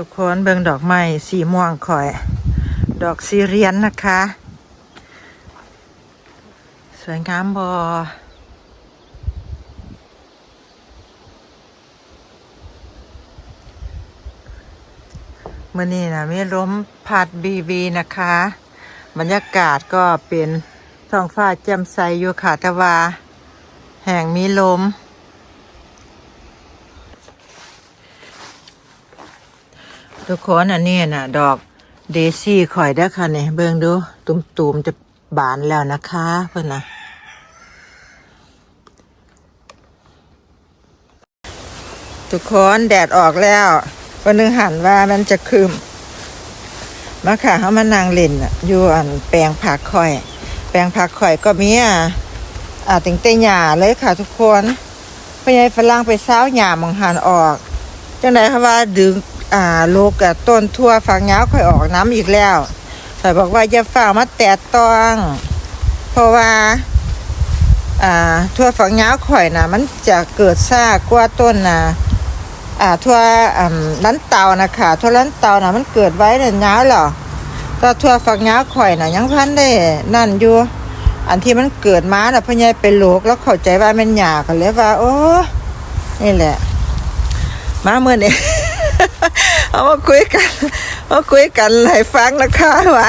ทุกคนเบิ่งดอกไม้สีม่วงข่อย ดอกซีเรียนนะคะ สวยงามบอมื่อนี้นะมีลมพัดบีบีนะคะ บรรยากาศก็เป็นท้องฟ้าแจ่มใสอยู่ค่ะแต่ว่าแห่งมีลม ทุกคนอันนี้น่ะดอกเดซี่ข่อยได้ค่ะเนี่ยเบิ่งดูตุ่มๆจะบานแล้วนะคะเพื่อนนะทุกคนแดดออกแล้ววันนึงหันว่ามันจะคืมมาค่ะเขามานางเล่นอยู่อันแปลงผักข่อย แปลงผักข่อยก็มีอะอ่าติงเตยหญ้าเลยค่ะทุกคนพ่อใหญ่ฝรั่งไปเช้าหญ้ามองหันออกจังไดคะว่าดึง อ่าลูกกับต้นทั่วฝักยาวค่อยออกน้ำอีกแล้วแต่บอกว่าอย่าฝ่ามาแตะต้อง เพราะว่าอ่าทั่วฝักยาวข่อยนะมันจะเกิดซากกว่าต้นนะอ่าทั่วอ่าลันเตานะคะทั่วลันเตานะมันเกิดไว้เนี่ยาวหรอก็ทั่วฝักยาวข่อยนะยังพันได้นั่นอยู่ อันที่มันเกิดมาน่ะพ่อใหญ่เป็นโรคแล้วเข้าใจว่ามันหยากันเลยว่า โอ้นี่แหละ มาเมื่อนี้ เอามาคุยกันมาคุยกันให้ฟังนะคะว่า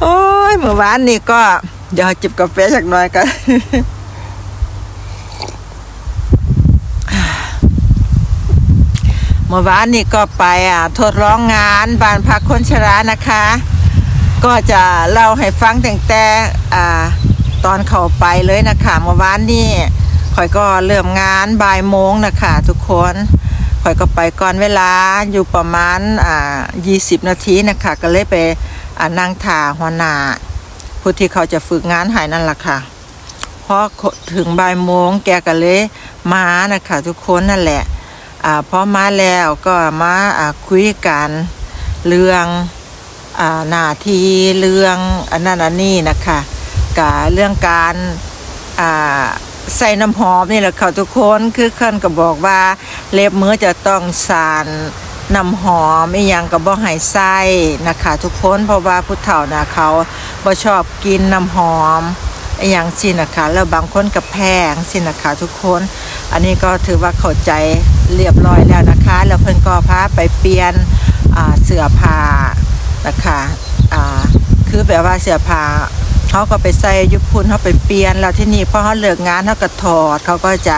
โอ้ยเมื่อวานนี้ก็เดี๋ยวจิบกาแฟสักหน่อยกันเมื่อวานนี้ก็ไปอะทดลองงานบ้านพักคนชรานะคะ ก็จะเล่าให้ฟังแตั้งแต่อ่าตอนเขาไปเลยนะคะเมื่อวานนี้ข่อยก็เริ่มงานบ่ายโมงนะคะทุกคน ข่อยก็ไปก่อนเวลาอยู่ประมาณอ่า20นาทีนะคะก็เลยไปอ่านั่งถ่าหัวหน้าผู้ที่เขาจะฝึกงานหายนั่นแหละค่ะพอถึงบ่ายโมงแกก็เลยมานะคะทุกคนนั่นแหละอ่าพอมาแล้วก็มาอ่าคุยกันเรื่องอ่าหน้าที่เรื่องอันนั้นอันนี้นะคะกับเรื่องการอ่า ใส่น้ำหอมนี่แหละค่ะทุกคนคือขันก็บอกว่า เล็บมือจะต้องสานน้ำหอมอีหยังก็บ่ให้ใส่นะคะทุกคนเพราะว่าผู้เฒ่านะเขาบ่ชอบกินน้ำหอมอีหยังสินะคะแล้วบางคนก็แพงสินะคะทุกคน อันนี้ก็ถือว่าเข้าใจเรียบร้อยแล้วนะคะ แล้วเพิ่นก็พาไปเปลี่ยนเสื้อผ้านะคะอ่าคือแบบว่าเสื้อผ้า เขาก็ไปใส่ยุพุนเขาไปเปลี่ยนแล้วที่นี่พอเขาเลิกงานเขาก็ถอดเขาก็จะ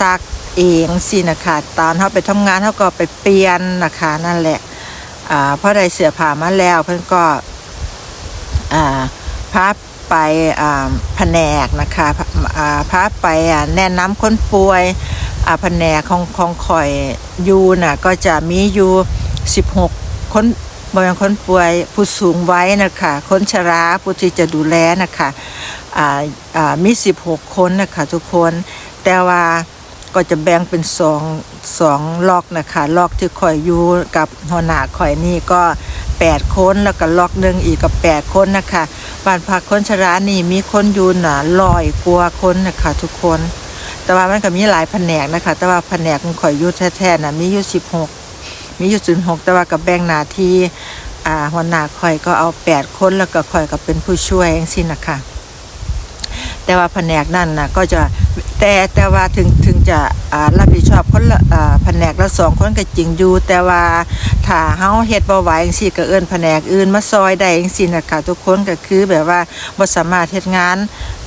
ซักเองสินะคะตอนเขาไปทำงานเขาก็ไปเปลี่ยนนะคะนั่นแหละอพอได้เสื้อผ้ามาแล้วเพิ่นก็อ่าไปแผนกนะคะอ่าพาไปแนะนำคนป่วยแผนกของของข่อยอยูน่ะก็จะมีอยู่16 คน บริเวณคนป่วยผู้สูงวัยนะคะคนชราผู้ที่จะดูแลนะคะมี 16 คนนะคะทุกคนแต่ว่าก็จะแบ่งเป็นสองสองล็อกนะคะล็อกที่ข่อยอยู่กับหัวหน้าข่อยนี่ก็ 8 คนแล้วก็ล็อกหนึ่งอีกกับ 8 คนนะคะบ้านพักคนชรานี่มีคนอยู่น่ะลอยกลัวคนนะคะทุกคน แต่ว่ามันก็มีหลายแผนกนะคะ แต่ว่าแผนกของข่อยอยู่แท้ๆนะมีอยู่16 มีอยู่ศูนย์หกแต่ว่ากับแบ่งหน้าที่อ่าหัวหน้าข่อยก็เอา8คนแล้วก็ข่อยก็เป็นผู้ช่วยอย่างสิ้นนะคะแต่ว่าแผนกนั่นนะก็จะแต่แต่ว่าถึงถึงจะอ่ารับผิดชอบคนละอ่าแผนกละสองคนก็จริงอยู่แต่ว่าถ้าเฮาเฮ็ดบ่ไหวจังซี่ก็เอิ้นแผนกอื่นมาซอยได้จังซี่นะคะทุกคนก็คือแบบว่าบ่สามารถเฮ็ดงาน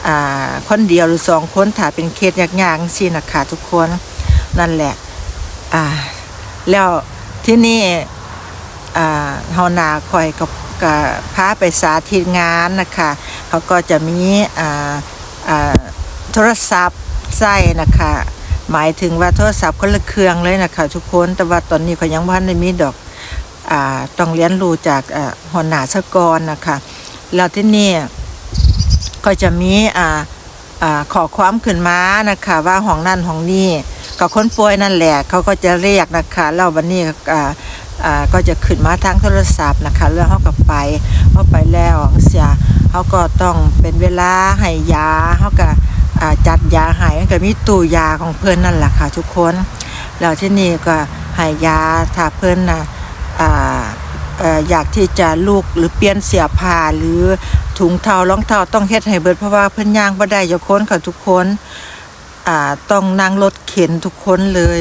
อ่าคนเดียวหรือสองคนถ้าเป็นเคสยากๆจังซี่นะคะทุกคนนั่นแหละอ่าแล้ว ที่นี่เฮานาคอยกับกับพาไปสาธิตงานนะคะเขาก็จะมีโทรศัพท์ใส่นะคะหมายถึงว่าโทรศัพท์คนละเครื่องเลยนะคะทุกคนแต่ว่าตอนนี้เขายังพันได้มีดอกอต้องเรียนรู้จากอ่าหัวหน้าสกรนะคะแล้วที่นี่ก็จะมีขอความขึ้นมานะคะว่าห้องนั่นห้องนี้ กับคนป่วยนั่นแหละเขาก็จะเรียกนะคะแล้ววันนี้อ่าอ่าก็จะขึ้นมาทางโทรศัพท์นะคะเรื่องเขากับไปเขาไปแล้วเสียเขาก็ต้องเป็นเวลาให้ยาเขาก็จัดยาห้มันก็มีตู้ยาของเพื่อนนั่นแหละค่ะทุกคนแล้วที่นี่ก็ให้ยาถ้าเพิ่นนะออยากที่จะลูกหรือเปลี่ยนเสียผ้าหรือถุงเท้ารองเท้าต้องเฮ็ดให้เบิดเพราะว่าเพิ่นย่างบ่ได้อย่าคนค่ะทุกคน อ่าต้องนั่งรถเข็นทุกคนเลย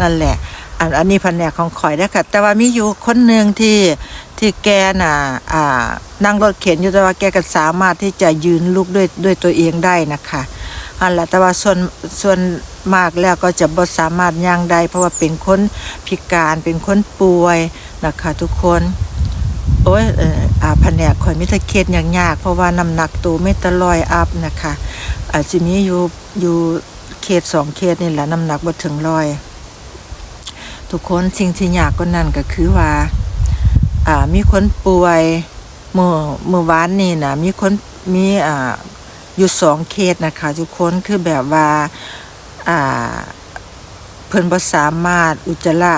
นั่นแหละอันอันนี้แผนกของข่อยได้ค่ะ แต่ว่ามีอยู่คนหนึ่งที่ที่แกน่ะอ่านั่งรถเข็นอยู่แต่ว่าแกก็สามารถที่จะยืนลุกด้วยด้วยตัวเองได้นะคะอันละแต่ว่าส่วนส่วนมากแล้วก็จะบ่สามารถย่างได้ เพราะว่าเป็นคนพิการเป็นคนป่วยนะคะทุกคนโอ้ยเอ่ออาแผนกข่อยมิตรเคสอย่างยาก เพราะว่าน้ำหนักตัวไม่ตะลอยอัพนะคะอาจจะมีอยู่อยู่ เคสสองเคสนี่แหละน้ำหนักบ่ถึงร้อย ทุกคนสิ่งที่ยากก็นั่นก็คือว่า อ่ามีคนป่วยเมื่อเมื่อวานนี่นะมีคนมีอ่าอยู่สองเคสนะคะ ทุกคนคือแบบว่าอ่าเพิ่นบ่สามารถอุจจาระ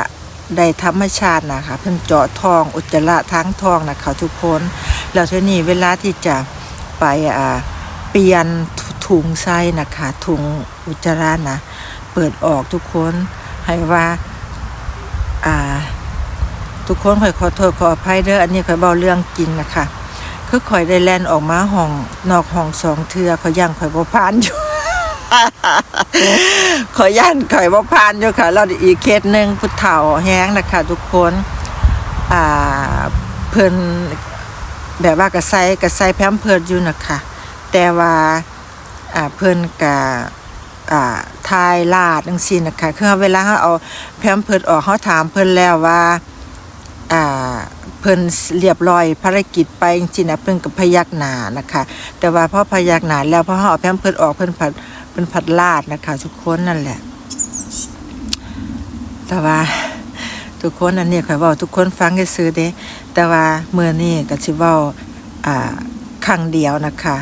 ได้ธรรมชาตินะคะเพิ่นเจาะท้องอุจจาระทั้งท้องนะคะทุกคน แล้วทีนี้เวลาที่จะไปอ่าเปลี่ยน ถุงไส้นะคะถุงอุจจาระนะเปิดออกทุกคนให้ว่าอ่า ทุกคนข่อยขอโทษขออภัยเด้ออันนี้ข่อยเบาเรื่องจริงนะคะคือข่อยได้แล่นออกมาห้องนอกห้องสองเทือข่อยย่างข่อยบ่ผ่านอยู่ข่อยย่านข่อยบ่ผ่านอยู่ค่ะแล้วอีกเคสหนึงผู้เฒ่าแห้งนะคะทุกคนอ่าเพิ่นแบบว่ากระใสกระใสแพมเพิร์ดอยู่นะคะแต่ว่า อ่าเพิ่นกะอ่าทายลาดจังซี่นะคะคือเวลาเฮาเอาแพมเพิร์ดออกเฮาถามเพิ่นแล้วว่าอ่าเพิ่นเรียบร้อยภารกิจไปจริงๆนะเพิ่นก็พยักหน้านะคะ แต่ว่าพอพยักหน้าแล้วพอเฮาเอาแพมเพิร์ดออกเพิ่นผัดเพิ่นผัดลาดนะคะทุกคนนั่นแหละ แต่ว่าทุกคนอันนี้ข่อยเว้าทุกคนฟังให้ซื่อเด้แต่ว่ามื้อนี้ก็สิเว้าอ่าครั้งเดียวนะคะ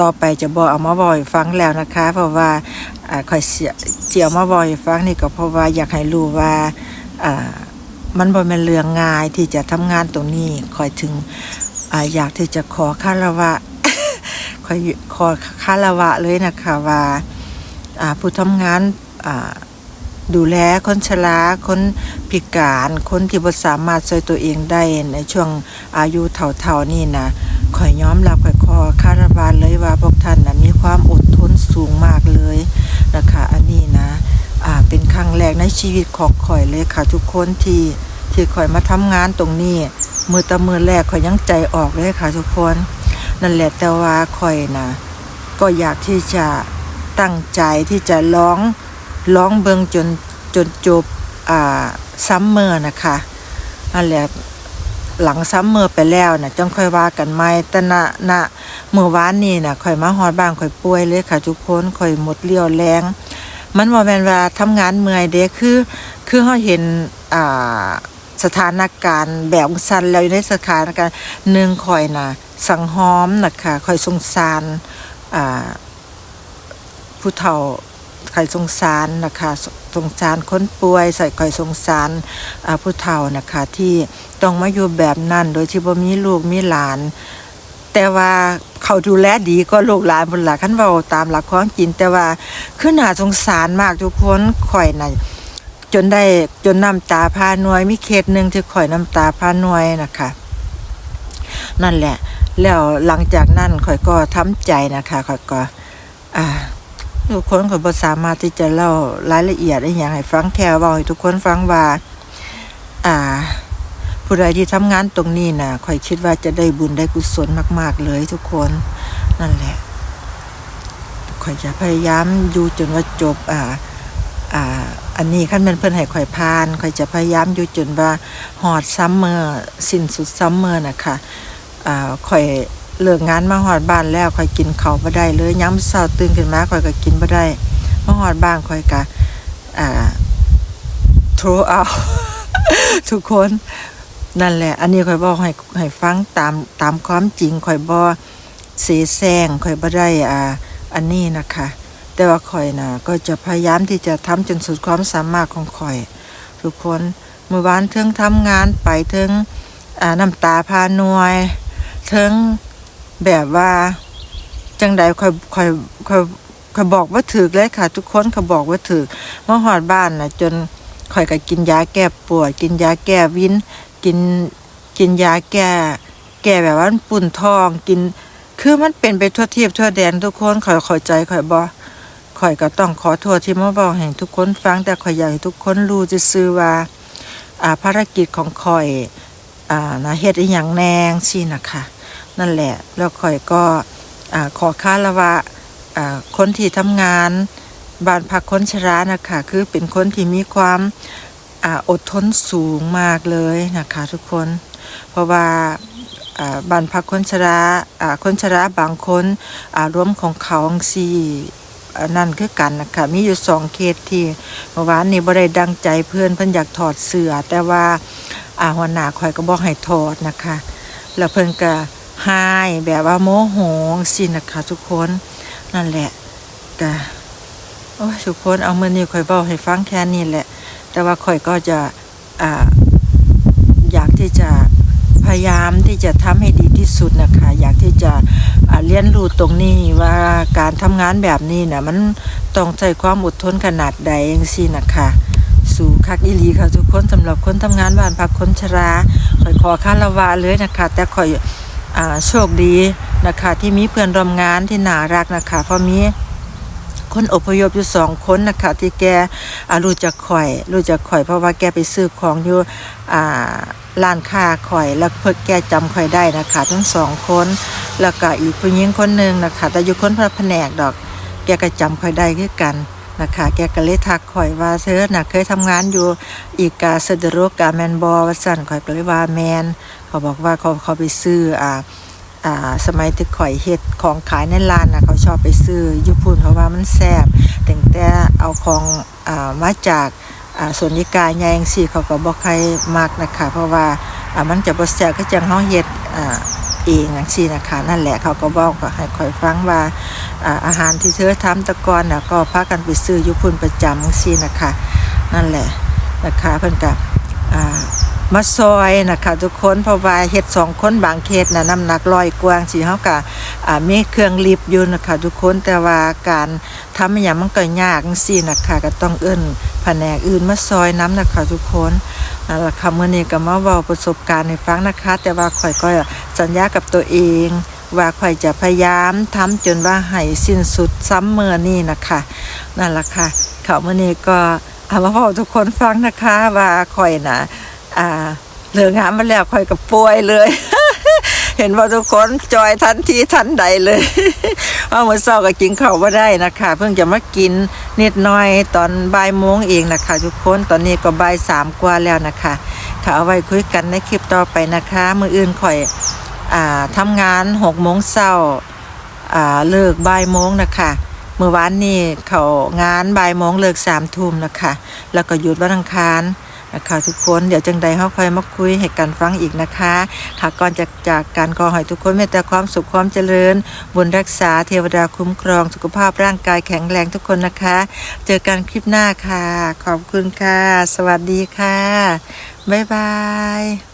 ต่อไปจะบอกเอามาบ่อยฟังแล้วนะคะ เพราะว่าข่อยเสียเจียวมาบ่อยฟังนี่ก็เพราะว่าอยากให้รู้ว่ามันบ่แม่นเรื่องง่ายที่จะทำงานตรงนี้คอยถึงออยากที่จะขอคารวะคอยขอคารวะเลยนะคะว่าผู้ทำงานอ่า ดูแลคนชราคนพิการคนที่บ่สามารถช่วยตัวเองได้ในช่วงอายุเท่าๆนี่นะขอยยอมรับข่อยขอคารวะเลยว่าพวกท่านนะมีความอดทนสูงมากเลยนะคะอันนี้นะอ่าเป็นครั้งแรกในชีวิตของข่อยเลยค่ะทุกคนที่ที่ข่อยมาทำงานตรงนี้มือตะมือแรกข่อยยังใจออกเลยค่ะทุกคน นั่นแหละแต่ว่าข่อยนะก็อยากที่จะตั้งใจที่จะร้อง ร้องเบิงจนจนจบอ่าซัมเมอร์นะคะนั่นแหละหลังซัมเมอร์ไปแล้วนะจังค่อยว่ากันไหมแต่ณณเมื่อวานนี้นะข่อยมาฮอดบ้านข่อยป่วยเลยค่ะทุกคนข่อยหมดเรี่ยวแรงมันบ่แมนว่าทำงานเมื่อยเด้คือ คือเฮาเห็นอ่าสถานการณ์แบบสันแล้วอยู่ในสถานการณ์หนึ่งข่อยนะสังหอมนะคะข่อยสงสารอ่าผู้เฒ่า ข่อยสงสารนะคะสงสารคนป่วยใส่ข่อยสงสารผู้เฒ่านะคะที่ต้องมาอยู่แบบนั้นโดยที่บ่มีลูกมีหลาน แต่ว่าเขาดูแลดีก็ลูกหลานบนหลักขั้นเบาตามหลักของกิน แต่ว่าคือน่าสงสารมากทุกคนข่อยน่ะจนได้จนน้ำตาพาหน่วยมีเคสหนึ่งที่ข่อยน้ำตาพาหน่วยนะคะ นั่นแหละ แล้วหลังจากนั้นข่อยก็ทำใจนะคะข่อยก็ อ่า ทุกคนข่อยบ่สามารถที่จะเล่ารายละเอียดได้อย่างให้ฟังแค่ว่าให้ทุกคนฟังว่า อ่า ผู้ใดที่ทำงานตรงนี้นะข่อยคิดว่าจะได้บุญได้กุศลมาก ๆ เลยทุกคนนั่นแหละข่อยจะพยายามอยู่จนว่าจบ อ่า อ่า อันนี้ขั้นเป็นเพิ่อนให้ข่อยพานข่อยจะพยายามอยู่จนว่าฮอดซัมเมอร์สิ้นสุดซัมเมอร์นะคะอ่าข่อย เลิกงานมาฮอดบ้านแล้วข่อยกินเขาบ่ได้เลยยามเช้าตื่นขึ้นมาข่อยก็กินบ่ได้มาฮอดบ้านข่อยก็อ่า throw out ทุกคนนั่นแหละ อันนี้ข่อยบอกให้ให้ฟังตามตามความจริงข่อยบอเสแสร้งข่อยบ่ได้อ่าอันนี้นะคะ แต่ว่าข่อยนะก็จะพยายามที่จะทำจนสุดความสามารถของข่อย ทุกคนเมื่อวานเทิงทำงานไปเทิงอ่าน้ำตาพานวยเทิง แบบว่าจังใดข่อยข่อยข่อยข่อยบอกว่าถือเลยค่ะ ทุกคนเขาบอกว่าถือมื่อหอดบ้านนะจนข่อยก็กินยาแก้ปวด กินยาแก้วินกินกินยาแก้ แก้แบบว่ามันปุ่นทอง กิน คือมันเป็นไปทั่วทีบทั่วแดนทุกคนข่อยเข้าใจข่อยบ่ข่อยก็ต้องขอโทษที่มาบอกให้ทุกคนฟังแต่ข่อยอยากให้ทุกคนรู้จะซื่อว่าอ่าภารกิจของข่อยอ่านะเฮ็ดอีหยังแนงสินะคะ นั่นแหละ แล้วข่อยก็ขอค่าละวะคนที่ทำงานบ้านพักคนชรานะคะคือเป็นคนที่มีความออดทนสูงมากเลยนะคะทุกคน เพราะว่าบ้านพักคนชราคนชราบางคนอ่ารวมของเขาสี่านั่นคือกันนะคะมีอยู่สองเคสที่เมื่อวานนี้บ่ได้ดังใจเพื่อนเพิ่นอยากถอดเสื้อแต่ว่าอาหัวหน้าข่อยก็บอกให้ถอดนะคะ แล้วเพิ่นก็ หายแบบว่าโมโหสินะคะทุกคนนั่นแหละก็โอ้ยทุกคนเอามื้อนี้ข่อยเว้าให้ฟังแค่นี้แหละ แต่ว่าข่อยก็จะอ่าอยากที่จะพยายามที่จะทำให้ดีที่สุดนะคะ อยากที่จะเรียนรู้ตรงนี้ว่าการทำงานแบบนี้นะมันต้องใช้ความอดทนขนาดใดเองสินะคะสู่คักอีหลีค่ะทุกคนสำหรับคนทำงานบ้านพักคนชราขอยขอค่ารวะเลยนะคะ แต่ขอย โชคดีนะคะที่มีเพื่อนร่วมงานที่น่ารักนะคะเพราะมีคนอพยพอยู่สองคนนะคะที่แกรู้จักข่อยรู้จักข่อย เพราะว่าแกไปซื้อของอยู่ร้านค้าข่อย แล้วเพิ่นแกจำข่อยได้นะคะทั้งสองคน แล้วก็อีกผู้หญิงคนหนึ่งนะคะแต่อยู่คนพระแผนกดอก แกก็จำข่อยได้คือกันนะคะแกก็เลยทักข่อยว่าเธอน่ะเคยทำงานอยู่อีกาสะดโรกาแมนบอวสันข่อยก็เลยว่าแมน เขาบอกว่าเขาเขาไปซื้ออ่าอ่าสมัยที่ข่อยเฮ็ดของขายในร้านนะเขาชอบไปซื้อญี่ปุ่นเพราะว่ามันแซ่บแต่งแต่เอาของอ่ามาจากอ่าส่วนนิกายงซี่เขาก็บ่ใครมักนะคะ เพราะว่าอ่ามันจะบ่แซ่บก็จังเฮาเฮ็ดอ่าเองจังซี่นะคะนั่นแหละเขาก็บอกก็ให้ข่อยฟังว่าอ่าอาหารที่เธอทำแตะกอนน่ะก็พากันไปซื้อญี่ปุ่นประจำจังซี่นะคะ นั่นแหละนะคะเพิ่นก็อ่า มาซอยนะคะทุกคนเพราะว่าเฮ็ดสองคนบางเคสนะน้ำหนักร้อยกว่าสิเฮาก็อ่ามีเครื่องลิฟต์อยู่นะคะทุกคนแต่ว่าการทำอย่างมันก็ยากจังซี่นะคะก็ต้องเอิ้นแผนกอื่นมาซอยน้ำนะคะทุกคนนั่นแหละค่ะเมื้อนี้ก็มาเว้าประสบการณ์ให้ฟังนะคะ แต่ว่าข่อยก็สัญญากับตัวเอง ว่าข่อยจะพยายามทำจนว่าให้สิ้นสุดซ้ำเมื่อนี้นะคะนั่นแหละค่ะข่าวมื้อนี้ก็เอามาเว้าทุกคนฟังนะคะว่าข่อยน่ะ อ่าเหลืองานมาแล้วค่อยกับป่วยเลย เห็นว่าทุกคนจอยทันทีทันใดเลยว่าเมื่อเช้าก็กินข้าวว่าได้นะคะ เพิ่งจะมากินนิดหน่อยตอนบ่ายโมงเองนะคะ ทุกคนตอนนี้ก็บ่ายสามกว่าแล้วนะคะค่ะเอาไว้คุยกันในคลิปต่อไปนะคะ มืออื่นค่อยอ่าทำงานหกโมงเช้าอ่าเลิกบ่ายโมงนะคะเมื่อวานนี้เขางานบ่ายโมงเลิกสามทุ่มนะคะ แล้วก็หยุดวันอังคาร นะคะทุกคนเดี๋ยวจังใดเขาค่อยมาคุยให้กันฟังอีกนะคะค่ะก่อนจากจากการขอให้ทุกคนมีแต่ความสุขความเจริญ บุญรักษาเทวดาคุ้มครอง สุขภาพร่างกายแข็งแรงทุกคนนะคะ เจอกันคลิปหน้าค่ะ ขอบคุณค่ะ สวัสดีค่ะบ๊ายบาย